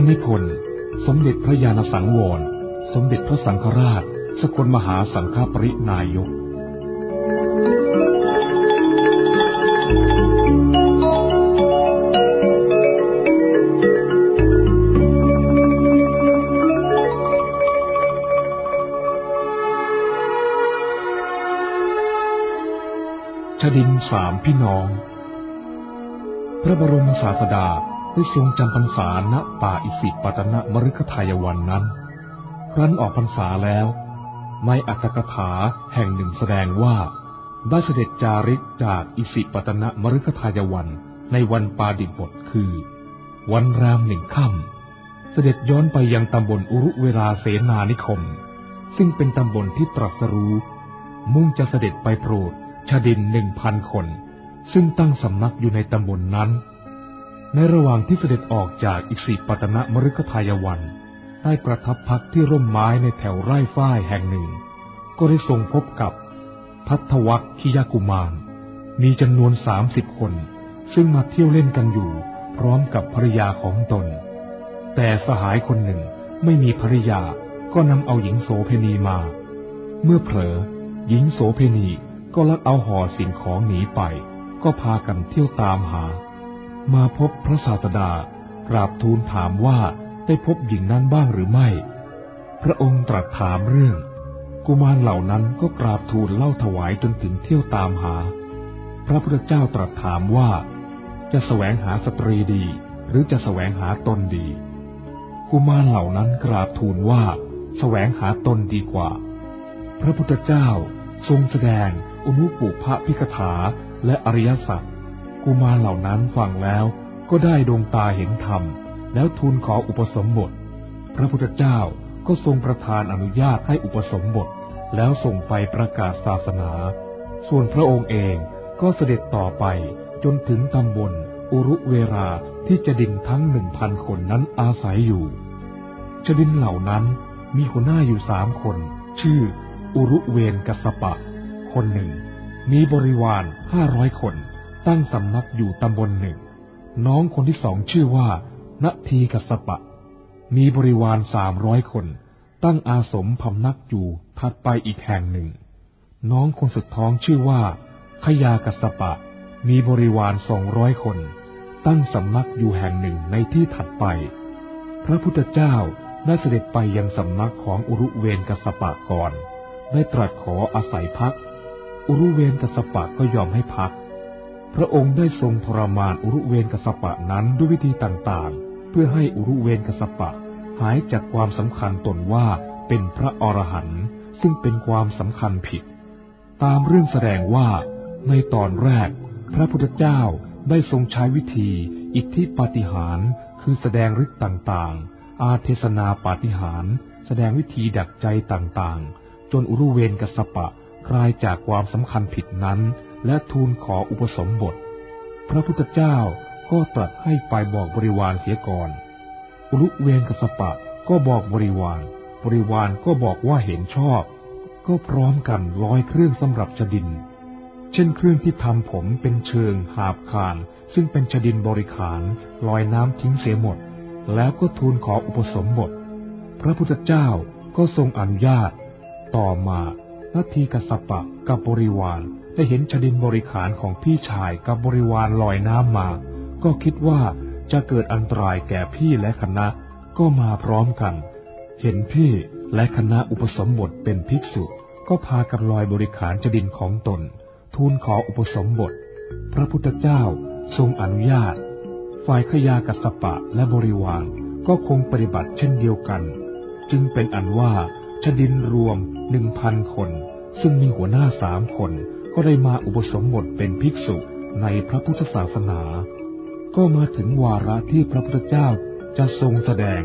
ระนิพนธ์สมเด็จพระญาณสังวร สมเด็จพระสังฆราช สกลมหาสังฆปรินายกชดินสามพี่น้อง พระบรมศาสดา ได้ทรงจำพรรษาณป่าอิสิปตนมฤคทายวันนั้น ครั้นออกพรรษาแล้ว ในอัตถกถาแห่งหนึ่งแสดงว่า ได้เสด็จจาริกจากอิสิปตนมฤคทายวันในวันปาดิบทคือ วันรามหนึ่งค่ำเสด็จย้อนไปยังตำบลอุรุเวลาเสนานิคม ซึ่งเป็นตำบลที่ตรัสรู้ มุ่งจะเสด็จไปโปรดชาดินหนึ่งพันคน ซึ่งตั้งสำนักอยู่ในตำบลนนั้น ในระหว่างที่เสด็จออกจากอิสิปตนมฤคทายวัน ได้ประทับพักที่ร่มไม้ในแถวไร่ฝ้ายแห่งหนึ่ง ก็ได้ทรงพบกับพัทวัคคิยากุมาร มีจำนวนสามสิบคน ซึ่งมาเที่ยวเล่นกันอยู่พร้อมกับภรรยาของตน แต่สหายคนหนึ่งไม่มีภรรยาก็นำเอาหญิงโสเพณีมา เมื่อเผลอ หญิงโสเพณีก็ลักเอาห่อสิ่งของหนีไป ก็พากันเที่ยวตามหา มาพบพระศาสดากราบทูลถามว่าได้พบหญิงนั้นบ้างหรือไม่ พระองค์ตรัสถามเรื่อง กุมารเหล่านั้นก็กราบทูลเล่าถวายจนถึงเที่ยวตามหา พระพุทธเจ้าตรัสถามว่า จะแสวงหาสตรีดี หรือจะแสวงหาตนดี กุมารเหล่านั้นกราบทูลว่าแสวงหาตนดีกว่า พระพุทธเจ้าทรงแสดงอนุปุพะพิกถาและอริยสัจ กุมารเหล่านั้นฟังแล้วก็ได้ดวงตาเห็นธรรม แล้วทูลขออุปสมบท พระพุทธเจ้าก็ทรงประทานอนุญาตให้อุปสมบท แล้วส่งไปประกาศศาสนา ส่วนพระองค์เองก็เสด็จต่อไปจนถึงตำบลอุรุเวราที่จดินทั้งหนึ่งพันคนนั้นอาศัยอยู่จดินเหล่านั้นมีหัวหน้าอยู่สามคน ชื่อ อุรุเวนกัสปะ คนหนึ่ง มีบริวารห้าร้อยคน ตั้งสำนักอยู่ตำบลหนึ่ง น้องคนที่สองชื่อว่านาทีกัสปะ มีบริวารสามร้อยคน ตั้งอาสมพำนักอยู่ถัดไปอีกแห่งหนึ่ง น้องคนสุดท้องชื่อว่า ขยากัสปะ มีบริวารสองร้อยคน ตั้งสำนักอยู่แห่งหนึ่งในที่ถัดไป พระพุทธเจ้าได้เสด็จไปยังสำนักของอุรุเวนกัสปะก่อน ได้ตรัสขออาศัยพัก อุรุเวนกัสปะก็ยอมให้พัก พระองค์ได้ทรงทรมานอุรุเวนกัสปะนั้นด้วยวิธีต่างๆ เพื่อให้อุรุเวนกัสปะ หายจากความสำคัญตนว่าเป็นพระอรหันต์ซึ่งเป็นความสำคัญผิด ตามเรื่องแสดงว่า ในตอนแรก พระพุทธเจ้าได้ทรงใช้วิธีอิทธิปาฏิหาริย์คือแสดงฤทธิ์ต่างๆ อาเทศนาปาฏิหาริย์แสดงวิธีดักใจต่างๆ จนอุรุเวนกัสปะคลายจากความสำคัญผิดนั้น และทูลขออุปสมบท พระพุทธเจ้าก็ตรัสให้ไปบอกบริวารเสียก่อน อุรุเวนกัสปะก็บอกบริวาร บริวารก็บอกว่าเห็นชอบ ก็พร้อมกันร้อยเครื่องสำหรับชดิน เช่นเครื่องที่ทำผมเป็นเชิงหาบคาน ซึ่งเป็นชดินบริขารลอยน้ำทิ้งเสียหมด แล้วก็ทูลขออุปสมบท พระพุทธเจ้าก็ทรงอนุญาต ต่อมา นาทีกสปะกับบริวารได้เห็นชดินบริขารของพี่ชายกับบริวารลอยน้ำมา ก็คิดว่าจะเกิดอันตรายแก่พี่และคณะ ก็มาพร้อมกัน เห็นพี่และคณะอุปสมบทเป็นภิกษุ ก็พากันลอยบริขารจดินของตน ทูลขออุปสมบท พระพุทธเจ้าทรงอนุญาต ฝ่ายขยากัสปะและบริวารก็คงปฏิบัติเช่นเดียวกัน จึงเป็นอันว่า ชดินรวมหนึ่งพันคน ซึ่งมีหัวหน้าสามคน ก็ได้มาอุปสมบทเป็นภิกษุในพระพุทธศาสนา ก็มาถึงวาระที่พระพุทธเจ้าจะทรงแสดง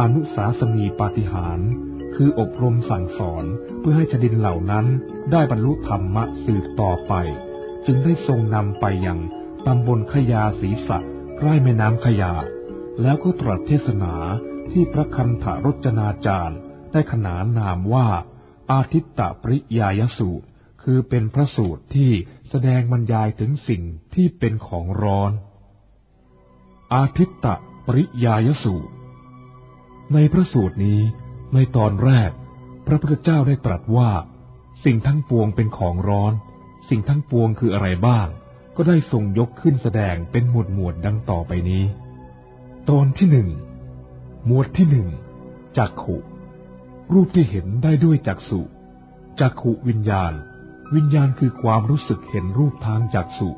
อนุสาสนีปาฏิหาริย์คืออบรมสั่งสอนเพื่อให้ชดินเหล่านั้นได้บรรลุธรรมะสืบต่อไป จึงได้ทรงนำไปยังตำบลขยาศีสัตใกล้แม่น้ำขยา แล้วก็ตรัสเทศนาที่พระคันธรจนาจารย์ ได้ขนานนามว่า อาทิตตปริยายสูตร คือเป็นพระสูตรที่แสดงบรรยายถึงสิ่งที่เป็นของร้อน อาทิตตปริยายสูตร ในพระสูตรนี้ ในตอนแรก พระพุทธเจ้าได้ตรัสว่า สิ่งทั้งปวงเป็นของร้อน สิ่งทั้งปวงคืออะไรบ้าง ก็ได้ทรงยกขึ้นแสดงเป็นหมวดหมวดดังต่อไปนี้ ตอนที่หนึ่งหมวดที่หนึ่งจักขุ รูปที่เห็นได้ด้วยจักสุจักขุวิญญาณ วิญญาณคือความรู้สึกเห็นรูปทางจักสุ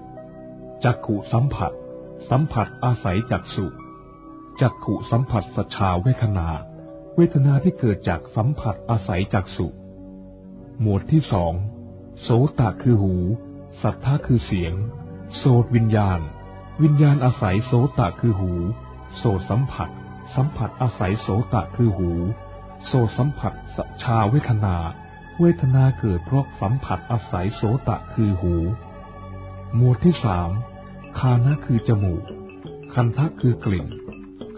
จักขุสัมผัส สัมผัสอาศัยจักสุจักขุสัมผัสสชาเวทนา เวทนาที่เกิดจากสัมผัสอาศัยจักสุหมวดที่สองโสตคือหู สัทธาคือเสียง โสตวิญญาณ วิญญาณอาศัยโสตคือหู โสตสัมผัส สัมผัสอาศัยโสตคือหู โสสัมผัสสชาเวทนา เวทนาเกิดเพราะสัมผัสอาศัยโสตะคือหู หมวดที่สามคานะคือจมูก คันทะคือกลิ่น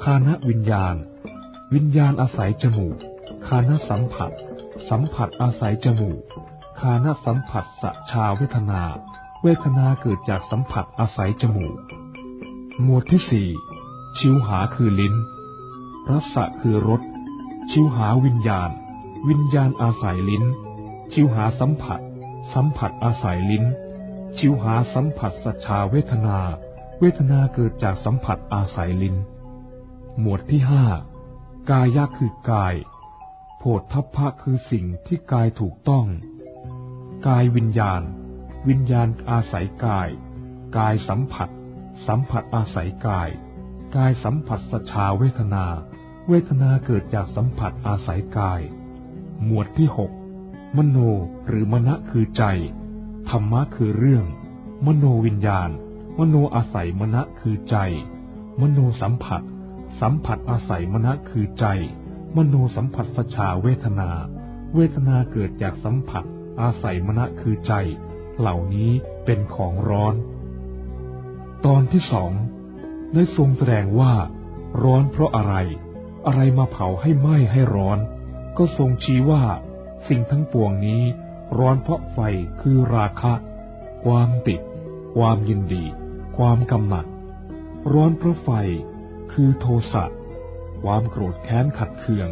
คานะวิญญาณ วิญญาณอาศัยจมูก คานะสัมผัส สัมผัสอาศัยจมูก คานะสัมผัสสชาเวทนา เวทนาเกิดจากสัมผัสอาศัยจมูก หมวดที่สี่ชิวหาคือลิ้น รสะคือรส ชิวหาวิญญาณ วิญญาณอาศัยลิ้น ชิวหาสัมผัส สัมผัสอาศัยลิ้น ชิวหาสัมผัสสัจชาเวทนา เวทนาเกิดจากสัมผัสอาศัยลิ้น หมวดที่ห้ากายะคือกาย โพธพะคือสิ่งที่กายถูกต้อง กายวิญญาณ วิญญาณอาศัยกาย กายสัมผัส สัมผัสอาศัยกาย กายสัมผัสสชาเวทนา เวทนาเกิดจากสัมผัสอาศัยกาย หมวดที่หกมโนหรือมณะคือใจ ธรรมะคือเรื่อง มโนวิญญาณ มโนอาศัยมณะคือใจ มโนสัมผัส สัมผัสอาศัยมณะคือใจ มโนสัมผัสสชาเวทนา เวทนาเกิดจากสัมผัส อาศัยมณะคือใจ เหล่านี้เป็นของร้อน ตอนที่สองได้ทรงแสดงว่า ร้อนเพราะอะไร อะไรมาเผาให้ไหม้ให้ร้อน ก็ทรงชี้ว่า สิ่งทั้งปวงนี้ร้อนเพราะไฟคือราคะ ความติด ความยินดี ความกำหนัด ร้อนเพราะไฟ คือโทสะ ความโกรธแค้นขัดเคือง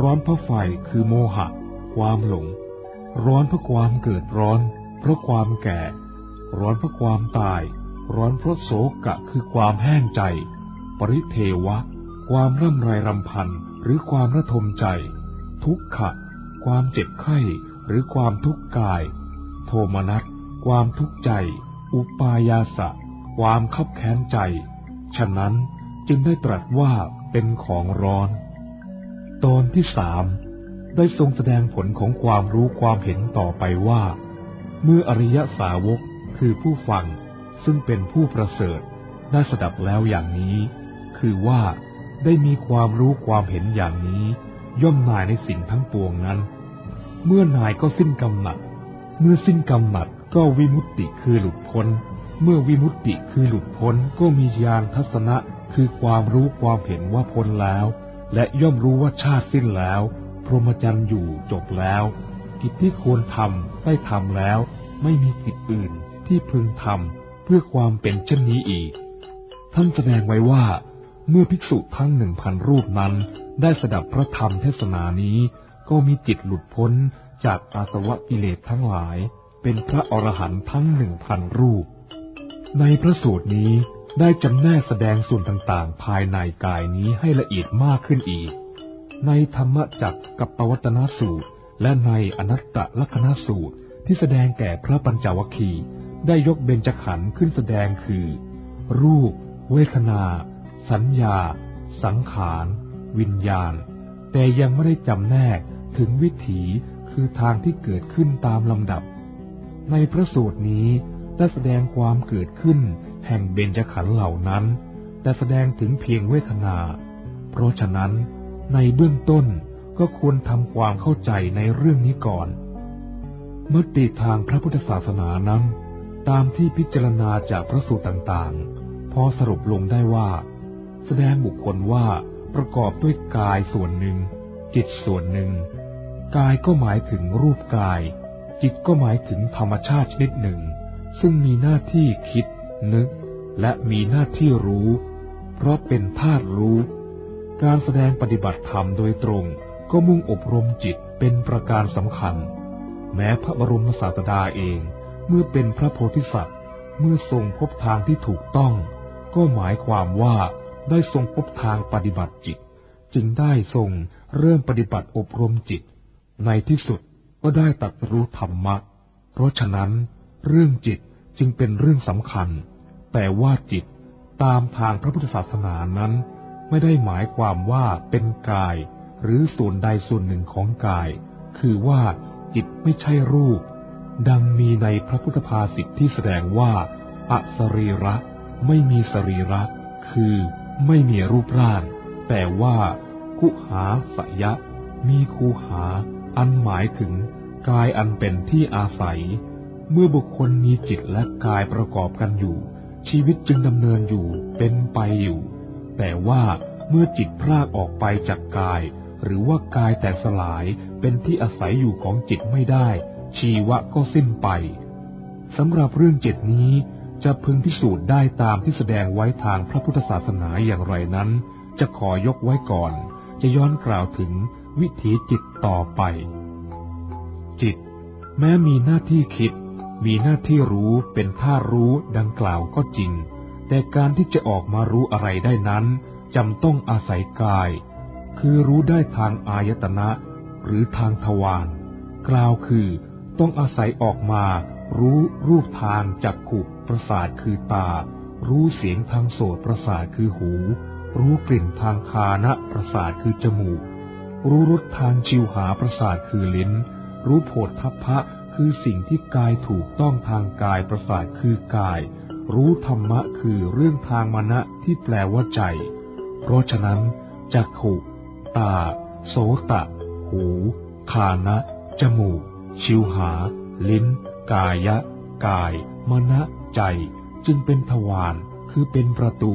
ร้อนเพราะไฟคือโมหะ ความหลง ร้อนเพราะความเกิดร้อน เพราะความแก่ ร้อนเพราะความตาย ร้อนเพราะโศกะคือความแห้งใจ ปริเทวะ ความร่ำไรรำพันหรือความระทมใจ ทุกขะ ความเจ็บไข้หรือความทุกข์กาย โทมนัสความทุกข์ใจ อุปายาสะ ความคับแค้นใจ ฉะนั้นจึงได้ตรัสว่าเป็นของร้อน ตอนที่สามได้ทรงแสดงผลของความรู้ความเห็นต่อไปว่า เมื่ออริยสาวกคือผู้ฟังซึ่งเป็นผู้ประเสริฐได้สดับแล้วอย่างนี้ คือว่า ได้มีความรู้ความเห็นอย่างนี้ ย่อมนายในสิ่งทั้งปวงนั้น เมื่อนายก็สิ้นกำหนัด เมื่อสิ้นกำหนัดก็วิมุตติคือหลุดพ้น เมื่อวิมุตติคือหลุดพ้นก็มีญาณทัศนะคือความรู้ความเห็นว่าพ้นแล้ว และย่อมรู้ว่าชาติสิ้นแล้ว พรหมจรรย์อยู่จบแล้ว กิจที่ควรทำได้ทำแล้ว ไม่มีกิจอื่นที่พึงทำเพื่อความเป็นเช่นนี้อีก ท่านแสดงไว้ว่า เมื่อภิกษุทั้งหนึ่งพันรูปนั้น ได้สดับพระธรรมเทศนานี้ ก็มีจิตหลุดพ้นจากอาสวะกิเลสทั้งหลาย เป็นพระอรหันต์ทั้งหนึ่งพันรูป ในพระสูตรนี้ได้จำแนกแสดงส่วนต่างๆ ภายในกายนี้ให้ละเอียดมากขึ้นอีก ในธรรมจักกับปวัตนสูตร และในอนัตตลักษณสูตรที่แสดงแก่พระปัญจวัคคีย์ได้ยกเบญจขันธ์ขึ้นแสดงคือ รูป เวทนา สัญญา สังขาร วิญญาณ แต่ยังไม่ได้จำแนกถึงวิถีคือทางที่เกิดขึ้นตามลำดับ ในพระสูตรนี้ได้แสดงความเกิดขึ้นแห่งเบญจขันธ์เหล่านั้น แต่แสดงถึงเพียงเวทนา เพราะฉะนั้นในเบื้องต้นก็ควรทำความเข้าใจในเรื่องนี้ก่อนมติทางพระพุทธศาสนานั้น ตามที่พิจารณาจากพระสูตรต่างๆ พอสรุปลงได้ว่า แสดงบุคคลว่าประกอบด้วยกายส่วนหนึ่ง จิตส่วนหนึ่ง กายก็หมายถึงรูปกาย จิตก็หมายถึงธรรมชาติชนิดหนึ่ง ซึ่งมีหน้าที่คิด นึก และมีหน้าที่รู้ เพราะเป็นธาตุรู้ การแสดงปฏิบัติธรรมโดยตรงก็มุ่งอบรมจิตเป็นประการสำคัญ แม้พระบรมศาสดาเอง เมื่อเป็นพระโพธิสัตว์ เมื่อทรงพบทางที่ถูกต้อง ก็หมายความว่า ได้ทรงพบทางปฏิบัติจิต จึงได้ทรงเริ่มปฏิบัติอบรมจิต ในที่สุดก็ได้ตัดรู้ธรรมะ เพราะฉะนั้น เรื่องจิตจึงเป็นเรื่องสำคัญ แต่ว่าจิตตามทางพระพุทธศาสนานั้น ไม่ได้หมายความว่าเป็นกาย หรือส่วนใดส่วนหนึ่งของกาย คือว่าจิตไม่ใช่รูป ดังมีในพระพุทธภาษิตที่แสดงว่าอสรีระ ไม่มีสรีระ คือ ไม่มีรูปร่าง แต่ว่ากุหาสยะ มีคูหา อันหมายถึง กายอันเป็นที่อาศัย เมื่อบุคคลมีจิตและกายประกอบกันอยู่ ชีวิตจึงดำเนินอยู่เป็นไปอยู่ แต่ว่าเมื่อจิตพรากออกไปจากกาย หรือว่ากายแตกสลายเป็นที่อาศัยอยู่ของจิตไม่ได้ ชีวะก็สิ้นไปสำหรับเรื่องจิตนี้ จะพึงพิสูจน์ได้ตามที่แสดงไว้ทางพระพุทธศาสนาอย่างไรนั้น จะขอยกไว้ก่อน จะย้อนกล่าวถึงวิถีจิตต่อไป จิต แม้มีหน้าที่คิด มีหน้าที่รู้เป็นท่ารู้ดังกล่าวก็จริง แต่การที่จะออกมารู้อะไรได้นั้นจำต้องอาศัยกาย คือรู้ได้ทางอายตนะ หรือทางทวารกล่าวคือ ต้องอาศัยออกมา รู้รูปทางจักขุ ประสาทคือตา รู้เสียงทางโสตประสาทคือหู รู้กลิ่นทางคานะประสาทคือจมูก รู้รสทางชิวหาประสาทคือลิ้น รู้โผฏทัพพะคือสิ่งที่กายถูกต้องทางกายประสาทคือกาย รู้ธรรมะคือเรื่องทางมณะที่แปลว่าใจ เพราะฉะนั้นจักขุตา โสตะ หูคานะ จมูก ชิวหา ลิ้น กายะ กาย มณะ ใจจึงเป็นทวารคือเป็นประตู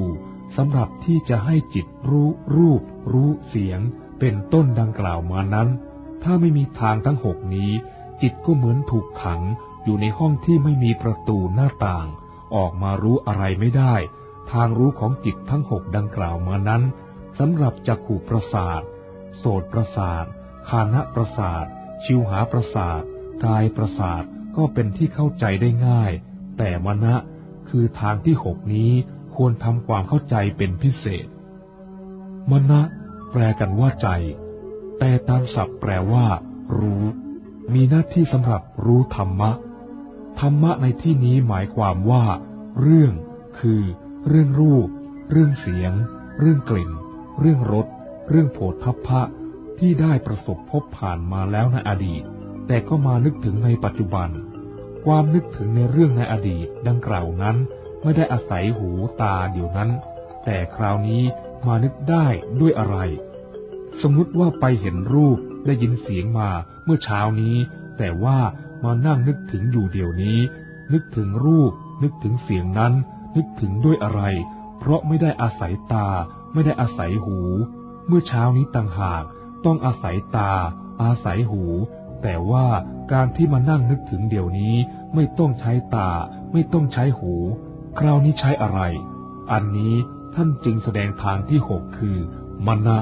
สำหรับที่จะให้จิตรู้รูป รู้เสียง เป็นต้นดังกล่าวมานั้น ถ้าไม่มีทางทั้งหกนี้ จิตก็เหมือนถูกขังอยู่ในห้องที่ไม่มีประตูหน้าต่าง ออกมารู้อะไรไม่ได้ ทางรู้ของจิตทั้งหกดังกล่าวมานั้นสำหรับจักขู่ประสาท โสตประสาท คานะประสาท ชิวหาประสาท กายประสาท ก็เป็นที่เข้าใจได้ง่าย แต่มณะคือทางที่หกนี้ควรทำความเข้าใจเป็นพิเศษ มณะแปลกันว่าใจ แต่ตามศัพท์แปลว่า รู้ มีหน้าที่สำหรับรู้ธรรมะ ธรรมะในที่นี้หมายความว่า เรื่อง คือ เรื่องรูป เรื่องเสียง เรื่องกลิ่น เรื่องรส เรื่องโผฏฐัพพะ ที่ได้ประสบพบผ่านมาแล้วในอดีต แต่ก็มานึกถึงในปัจจุบัน ความนึกถึงในเรื่องในอดีตดังกล่าวนั้น ไม่ได้อาศัยหูตาเดียวนั้น แต่คราวนี้มานึกได้ด้วยอะไร สมมติว่าไปเห็นรูปได้ยินเสียงมาเมื่อเช้านี้ แต่ว่ามานั่งนึกถึงอยู่เดี๋ยวนี้ นึกถึงรูป นึกถึงเสียงนั้น นึกถึงด้วยอะไร เพราะไม่ได้อาศัยตา ไม่ได้อาศัยหู เมื่อเช้านี้ต่างหาก ต้องอาศัยตา อาศัยหู แต่ว่าการที่มานั่งนึกถึงเดี๋ยวนี้ไม่ต้องใช้ตา ไม่ต้องใช้หู คราวนี้ใช้อะไร อันนี้ท่านจึงแสดงทางที่หกคือมณะ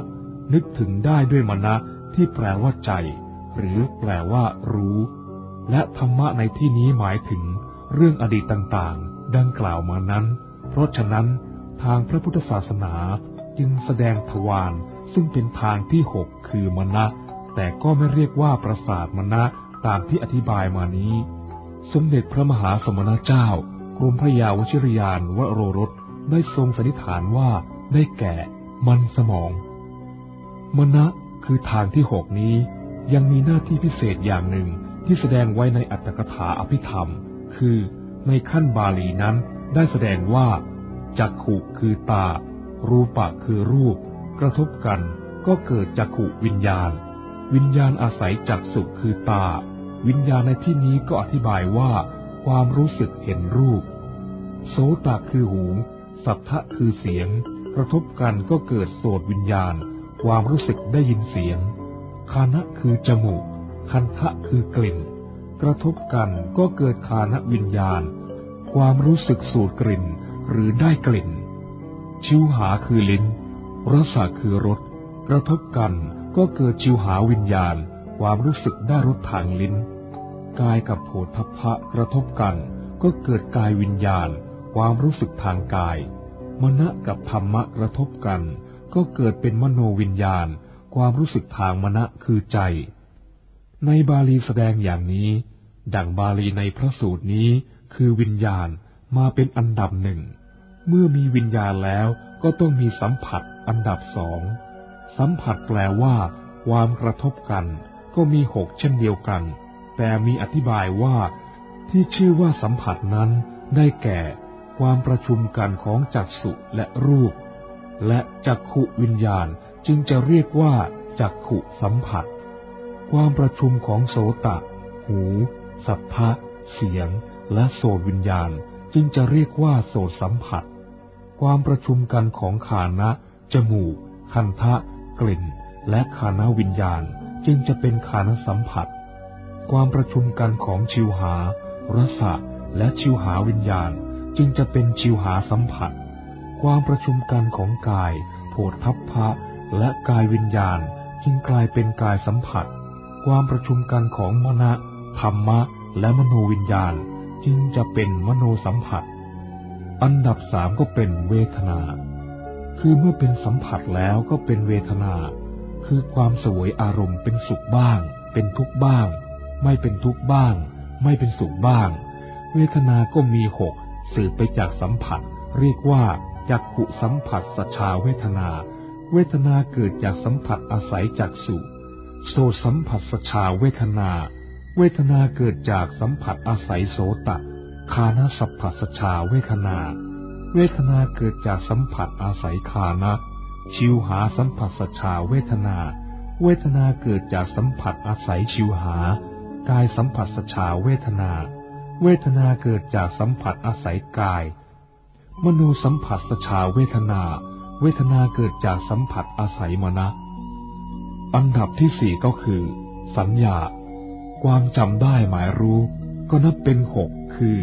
นึกถึงได้ด้วยมณะที่แปลว่าใจ หรือแปลว่า รู้ และธรรมะในที่นี้หมายถึง เรื่องอดีตต่างๆ ดังกล่าวมานั้น เพราะฉะนั้น ทางพระพุทธศาสนาจึงแสดงทวารซึ่งเป็นทางที่หกคือมณะ แต่ก็ไม่เรียกว่าประสาทมณะตามที่อธิบายมานี้ สมเด็จพระมหาสมณเจ้ากรมพระยาวชิรยานวโรรสได้ทรงสันนิษฐานว่าได้แก่มันสมอง มณะคือทางที่หกนี้ ยังมีหน้าที่พิเศษอย่างหนึ่งที่แสดงไว้ในอัตถกถาอภิธรรม คือในขั้นบาลีนั้นได้แสดงว่าจักขุคือตา รูปะคือรูป กระทบกันก็เกิดจักขุวิญญาณ วิญญาณอาศัยจักสุคือตา วิญญาณในที่นี้ก็อธิบายว่า ความรู้สึกเห็นรูป โสตะคือหู สัทธะคือเสียง กระทบกันก็เกิดโสตวิญญาณ ความรู้สึกได้ยินเสียง คานะคือจมูก คันทะคือกลิ่น กระทบกันก็เกิดคานะวิญญาณ ความรู้สึกสูดกลิ่นหรือได้กลิ่น ชิวหาคือลิ้นรสคือรส กระทบกัน ก็เกิดชิวหาวิญญาณ ความรู้สึกได้รสทางลิ้น กายกับโผฏฐัพพะกระทบกัน ก็เกิดกายวิญญาณ ความรู้สึกทางกาย มณะกับธรรมะกระทบกัน ก็เกิดเป็นมโนวิญญาณ ความรู้สึกทางมณะคือใจ ในบาลีแสดงอย่างนี้ ดังบาลีในพระสูตรนี้คือวิญญาณมาเป็นอันดับหนึ่ง เมื่อมีวิญญาณแล้วก็ต้องมีสัมผัสอันดับสอง สัมผัสแปลว่า ความกระทบกัน ก็มีหกเช่นเดียวกัน แต่มีอธิบายว่า ที่ชื่อว่าสัมผัสนั้นได้แก่ ความประชุมกันของจักสุและรูป และจักขุวิญญาณจึงจะเรียกว่าจักขุสัมผัส ความประชุมของโสตะ หู สัทธะเสียง และโสตวิญญาณจึงจะเรียกว่าโสตสัมผัส ความประชุมกันของขานะ จมูก คันทะ กลิ่น และขานวิญญาณจึงจะเป็นขานสัมผัส ความประชุมกันของชิวหา รสะ และชิวหาวิญญาณ จึงจะเป็นชิวหาสัมผัส ความประชุมกันของกาย โผฏฐัพพะ และกายวิญญาณ จึงกลายเป็นกายสัมผัส ความประชุมกันของมณะธรรมะ และมโนวิญญาณ จึงจะเป็นมโนสัมผัส อันดับสามก็เป็นเวทนา คือเมื่อเป็นสัมผัสแล้วก็เป็นเวทนา คือความสวยอารมณ์เป็นสุขบ้าง เป็นทุกข์บ้าง ไม่เป็นทุกข์บ้าง ไม่เป็นสุขบ้าง เวทนาก็มีหกสืบไปจากสัมผัส เรียกว่าจักขุสัมผัสสชาเวทนา เวทนาเกิดจากสัมผัสอาศัยจากสุโสสัมผัสสชาเวทนา เวทนาเกิดจากสัมผัสอาศัยโสตะคานาสัพพสชาเวทนา เวทนาเกิดจากสัมผัสอาศัยคานะ ชิวหาสัมผัสสชาเวทนา เวทนาเกิดจากสัมผัสอาศัยชิวหากายสัมผัสสชาเวทนา เวทนาเกิดจากสัมผัสอาศัยกาย มโนสัมผัสสชาเวทนา เวทนาเกิดจากสัมผัสอาศัยมนะอันดับที่สี่ก็คือ สัญญา ความจำได้หมายรู้ ก็นับเป็นหกคือ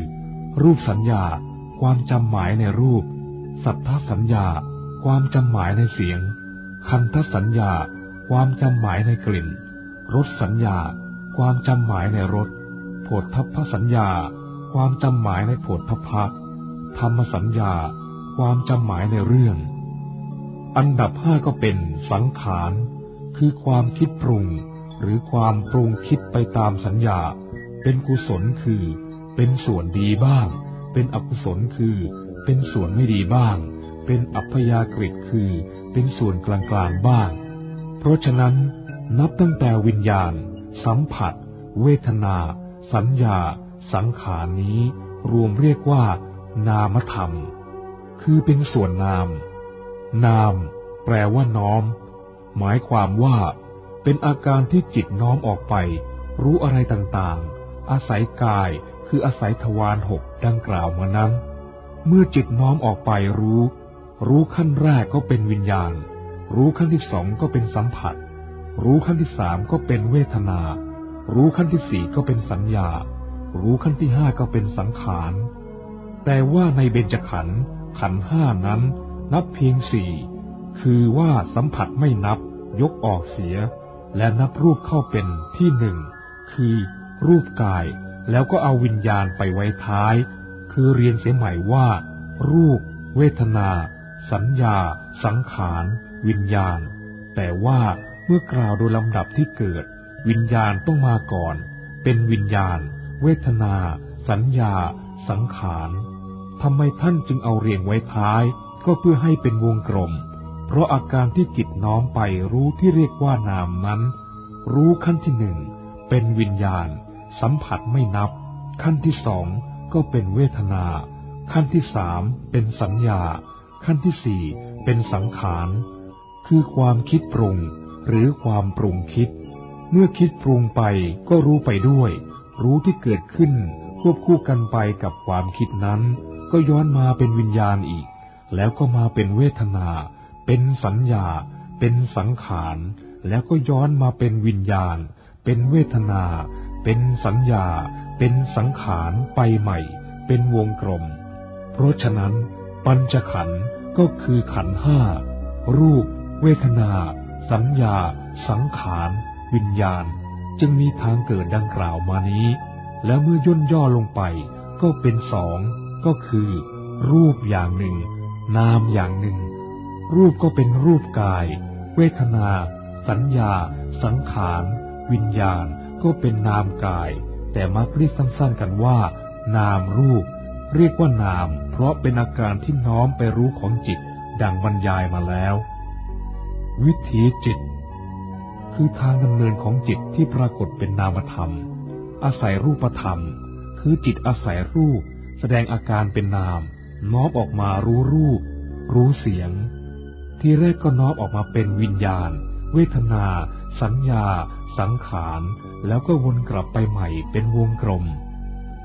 รูปสัญญา ความจำหมายในรูป สัทธสัญญา ความจำหมายในเสียง คันทสัญญา ความจำหมายในกลิ่น รสสัญญา ความจำหมายในรสโผฏฐัพพสัญญา ความจำหมายในโผฏฐัพพะธรรมสัญญา ความจำหมายในเรื่อง อันดับห้าก็เป็นสังขารคือความคิดปรุง หรือความปรุงคิดไปตามสัญญา เป็นกุศลคือ เป็นส่วนดีบ้าง เป็นอกุศลคือ เป็นส่วนไม่ดีบ้าง เป็นอัพยากฤิคือ เป็นส่วนกลางๆบ้าง เพราะฉะนั้น นับตั้งแต่วิญญาณ สัมผัส เวทนา สัญญา สังขารนี้ รวมเรียกว่า นามธรรม คือเป็นส่วนนาม นาม แปลว่าน้อม หมายความว่า เป็นอาการที่จิตน้อมออกไป รู้อะไรต่างๆ อาศัยกายคืออาศัยทวารหก ดังกล่าวมานั้น เมื่อจิตน้อมออกไปรู้ รู้ขั้นแรกก็เป็นวิญญาณ รู้ขั้นที่สองก็เป็นสัมผัส รู้ขั้นที่สามก็เป็นเวทนา รู้ขั้นที่สี่ก็เป็นสัญญา รู้ขั้นที่ห้าก็เป็นสังขาร แต่ว่าในเบญจขันธ์ขันห้านั้น นับเพียงสี่คือว่าสัมผัสไม่นับ ยกออกเสีย และนับรูปเข้าเป็นที่หนึ่งคือรูปกาย แล้วก็เอาวิญญาณไปไว้ท้าย คือเรียนเสียใหม่ว่า รูป เวทนา สัญญา สังขาร วิญญาณ แต่ว่าเมื่อกล่าวโดยลำดับที่เกิด วิญญาณต้องมาก่อน เป็นวิญญาณ เวทนา สัญญา สังขารทำไมท่านจึงเอาเรียงไว้ท้าย ก็เพื่อให้เป็นวงกลม เพราะอาการที่จิตน้อมไปรู้ที่เรียกว่านามนั้น รู้ขั้นที่หนึ่งเป็นวิญญาณ สัมผัสไม่นับ ขั้นที่สองก็เป็นเวทนา ขั้นที่สามเป็นสัญญา ขั้นที่สี่เป็นสังขาร คือความคิดปรุง หรือความปรุงคิด เมื่อคิดปรุงไปก็รู้ไปด้วย รู้ที่เกิดขึ้น ควบคู่กันไปกับความคิดนั้น ก็ย้อนมาเป็นวิญญาณอีก แล้วก็มาเป็นเวทนา เป็นสัญญา เป็นสังขาร แล้วก็ย้อนมาเป็นวิญญาณ เป็นเวทนา เป็นสัญญา เป็นสังขารไปใหม่ เป็นวงกลม เพราะฉะนั้น ปัญจขันธ์ก็คือขันธ์ห้ารูป เวทนา สัญญา สังขาร วิญญาณ จึงมีทางเกิดดังกล่าวมานี้ แล้วเมื่อย่นย่อลงไป ก็เป็นสอง ก็คือ รูปอย่างหนึ่ง นามอย่างหนึ่ง รูปก็เป็นรูปกาย เวทนา สัญญา สังขาร วิญญาณ ก็เป็นนามกาย แต่มักเรียกสั้นๆกันว่า นามรูป เรียกว่านาม เพราะเป็นอาการที่น้อมไปรู้ของจิต ดังบรรยายมาแล้ว วิถีจิต คือทางดำเนินของจิตที่ปรากฏเป็นนามธรรม อาศัยรูปธรรม คือจิตอาศัยรูป แสดงอาการเป็นนาม น้อมออกมารู้รูป รู้เสียง ที่แรกก็น้อมออกมาเป็นวิญญาณ เวทนา สัญญา สังขารแล้วก็วนกลับไปใหม่เป็นวงกลม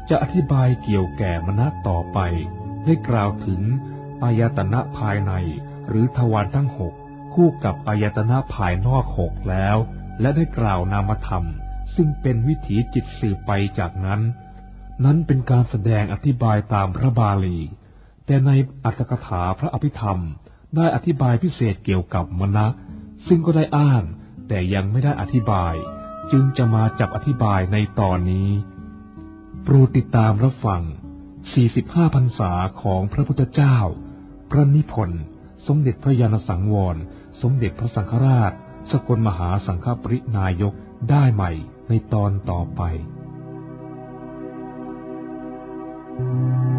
จะอธิบายเกี่ยวแก่มณะต่อไป ได้กล่าวถึงอายตนะภายในหรือทวารทั้งหกคู่กับอายตนะภายนอกหกแล้ว และได้กล่าวนามธรรม ซึ่งเป็นวิถีจิตสืบไปจากนั้น นั้นเป็นการแสดงอธิบายตามพระบาลี แต่ในอัตถกถาพระอภิธรรม ได้อธิบายพิเศษเกี่ยวกับมณะ ซึ่งก็ได้อ้าง แต่ยังไม่ได้อธิบาย จึงจะมาจับอธิบายในตอนนี้ โปรดติดตามรับฟัง 45พรรษาของพระพุทธเจ้า พระนิพนธ์สมเด็จพระยาณสังวร สมเด็จพระสังฆราช สกลมหาสังฆปรินายกได้ใหม่ในตอนต่อไป Thank you.